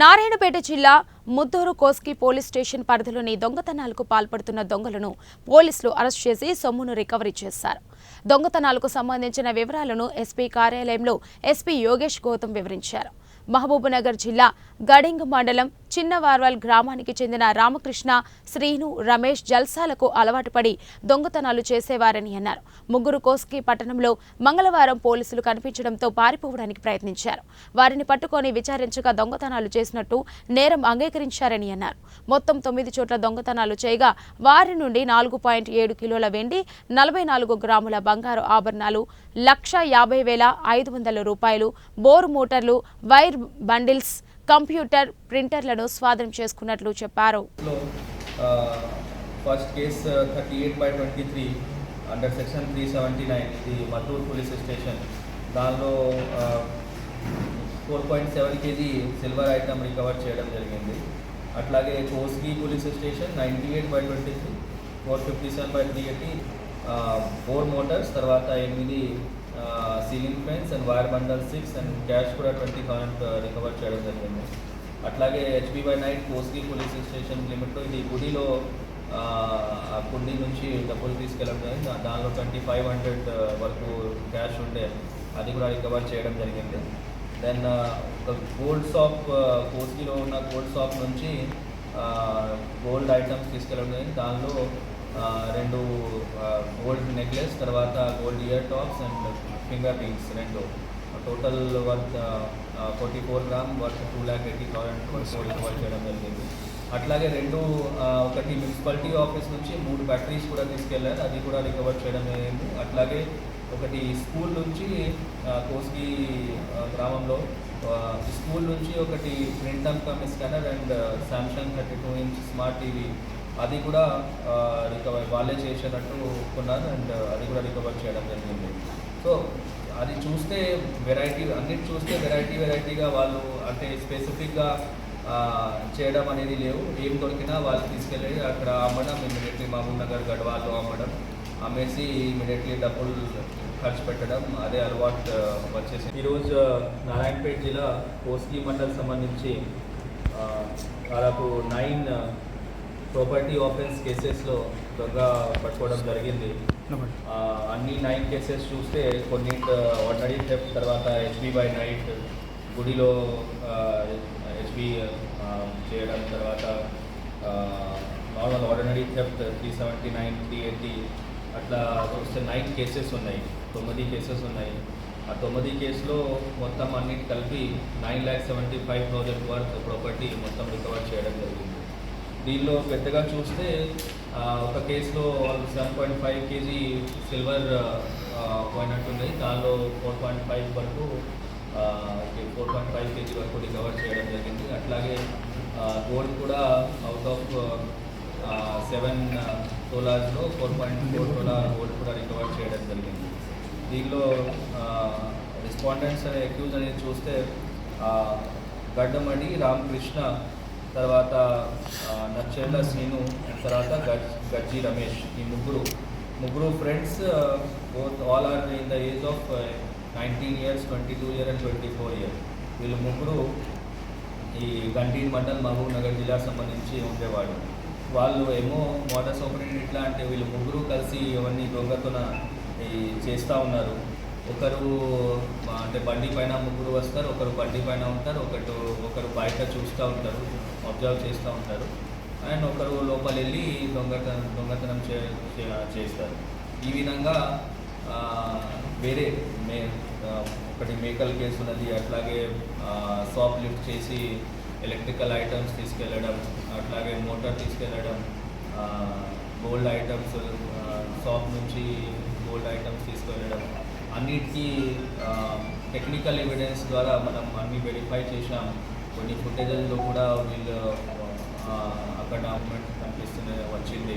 నారాయణపేట జిల్లా Mudduru Koski police station పరిధిలోని దొంగతనాలకు పాల్పడుతున్న దొంగలను పోలీసులు అరెస్ట్ చేసి సొమ్మును రికవరీ చేశారు. దొంగతనాలకు సంబంధించిన వివరాలను ఎస్పీ కార్యాలయంలో ఎస్పీ యోగేష్ గౌతమ్ వివరించారు. మహబూబ్నగర్ జిల్లా గడింగ్ మండలం చిన్నవార్వల్ గ్రామానికి చెందిన రామకృష్ణ శ్రీను రమేష్ జల్సాలకు అలవాటు పడి దొంగతనాలు చేసేవారని అన్నారు. ముగ్గురు కోస్కి పట్టణంలో మంగళవారం పోలీసులు కనిపించడంతో పారిపోవడానికి ప్రయత్నించారు. వారిని పట్టుకొని విచారించగా దొంగతనాలు చేసినట్టు నేరం అంగీకరించారని అన్నారు. మొత్తం తొమ్మిది చోట్ల దొంగతనాలు చేయగా వారి నుండి నాలుగు పాయింట్ ఏడు కిలోల వెండి నలభై నాలుగు గ్రాముల బంగారు ఆభరణాలు లక్ష యాభై వేల ఐదు వందల రూపాయలు బోర్ మోటార్లు వైర్ బండిల్స్ కంప్యూటర్ ప్రింటర్లను స్వాధీనం చేసుకున్నట్లు చెప్పారు. First case thirty eight by twenty three under section three seventy nine ఇది మద్దూరు పోలీస్ స్టేషన్. దానిలో four point seven KG silver item recover చేయడం జరిగింది. అట్లాగే Kosgi police station ninety eight by twenty three four fifty seven by three eighty four motors తర్వాత ఎనిమిది ceiling fans and wire bundle six and cash కూడా twenty thousand recover చేయడం జరిగింది. అట్లాగే HB by night Kosgi police station లిమిట్లో ఇది గుడిలో ఆ, ఆ నుంచి డబ్బులు తీసుకెళ్ళడం జరిగింది. దానిలో ట్వంటీ ఫైవ్ హండ్రెడ్ వరకు క్యాష్ ఉండే అది కూడా రికవర్ చేయడం జరిగింది. దెన్ ఒక గోల్డ్ షాప్ కోస్గిలో ఉన్న గోల్డ్ షాప్ నుంచి గోల్డ్ ఐటమ్స్ తీసుకెళ్ళడం జరిగింది. దానిలో రెండు గోల్డ్ నెక్లెస్ తర్వాత gold ear tops and finger rings రెండు. Total worth forty four gram worth two lakh eighty thousand recover చేయడం జరిగింది. అట్లాగే రెండు ఒకటి మున్సిపాలిటీ ఆఫీస్ నుంచి మూడు బ్యాటరీస్ కూడా తీసుకెళ్ళారు. అది కూడా రికవర్ చేయడం జరిగింది. అట్లాగే ఒకటి స్కూల్ నుంచి కోస్గి ఆ, గ్రామంలో స్కూల్ నుంచి ఒకటి print and come scanner and Samsung thirty two inch smart TV అది కూడా రికవర్ వాళ్ళే చేసేటట్టు కొన్నారు అండ్ అది కూడా రికవర్ చేయడం జరిగింది. సో అది చూస్తే వెరైటీ అన్నిటి చూస్తే వెరైటీ వెరైటీగా వాళ్ళు అంటే స్పెసిఫిక్గా చేయడం అనేది లేవు. ఏం దొరికినా వాళ్ళు తీసుకెళ్ళి అక్కడ అమ్మడం ఇమీడియట్లీ మహబూబ్ నగర్ గడ్వాల్లో అమ్మడం అమ్మేసి ఇమీడియట్లీ డబ్బులు ఖర్చు పెట్టడం అదే అలవాటు వచ్చేసి ఈరోజు నారాయణపేట జిల్లా కోస్కి మండల్ సంబంధించి దాదాపు నైన్ ప్రాపర్టీ ఆఫెన్స్ కేసెస్లో దొంగ పట్టుకోవడం జరిగింది. అన్ని నైన్ కేసెస్ చూస్తే కొన్ని ఆర్డినరీ థెఫ్ట్ తర్వాత హెచ్బి బై నైట్ గుడిలో హెచ్బి చేయడం తర్వాత normal ordinary theft three seventy nine three eighty అట్లా చూస్తే నైన్ కేసెస్ ఉన్నాయి. తొమ్మిది కేసెస్ ఉన్నాయి. ఆ తొమ్మిది కేసులో మొత్తం అన్నిటి కలిపి nine lakh seventy five thousand worth property మొత్తం రికవర్ చేయడం జరిగింది. దీనిలో పెద్దగా చూస్తే ఒక కేసులో seven point five KG silver పోయినట్టుంది దానిలో ఫోర్ పాయింట్ ఫైవ్ వరకు ఫోర్ పాయింట్ ఫైవ్ కేజీ వరకు రికవర్ చేయడం జరిగింది. అట్లాగే గోల్డ్ కూడా అవుట్ ఆఫ్ సెవెన్ టోలార్స్లో ఫోర్ పాయింట్ ఫోర్ టోలార్ గోల్డ్ కూడా రికవర్ చేయడం జరిగింది. దీనిలో రెస్పాండెంట్స్ అనే అక్యూజ్ అనేది చూస్తే ఆ, గడ్డమడి రామకృష్ణ తర్వాత ఆ, నచ్చెల్ల శ్రీను తర్వాత గజ్ గజ్జి రమేష్ ఈ ముగ్గురు. ముగ్గురు friends both all are in the age of nineteen years twenty two year and twenty four year వీళ్ళు ముగ్గురు ఈ గంటీన్ మండల్ మహబూబ్ నగర్ జిల్లా సంబంధించి ఉండేవాడు వాళ్ళు ఏమో మోటార్ ఓపెనింగ్ ఇట్లా అంటే వీళ్ళు ముగ్గురు కలిసి ఇవన్నీ దొంగతన ఈ చేస్తూ ఉన్నారు. ఒకరు అంటే బండి పైన ముగ్గురు వస్తారు ఒకరు బండి పైన ఉంటారు ఒకరు ఒకరు బయట చూస్తూ ఉంటారు అబ్జర్వ్ చేస్తూ ఉంటారు. అండ్ ఒకరు లోపల వెళ్ళి దొంగతనం దొంగతనం చే చేస్తారు. ఈ విధంగా వేరే మే ఒకటి మేకల కేసు ఉన్నది అట్లాగే షాప్ లిఫ్ట్ చేసి ఎలక్ట్రికల్ ఐటమ్స్ తీసుకెళ్ళడం అట్లాగే మోటార్ తీసుకెళ్ళడం గోల్డ్ ఐటమ్స్ షాప్ నుంచి గోల్డ్ ఐటమ్స్ తీసుకెళ్ళడం అన్నిటికీ టెక్నికల్ ఎవిడెన్స్ ద్వారా మనం అన్ని వెరిఫై చేసాం కొన్ని ఫుటేజ్లో కూడా వీళ్ళు అక్కడ డాక్యుమెంట్ కనిపిస్తున్న వచ్చింది.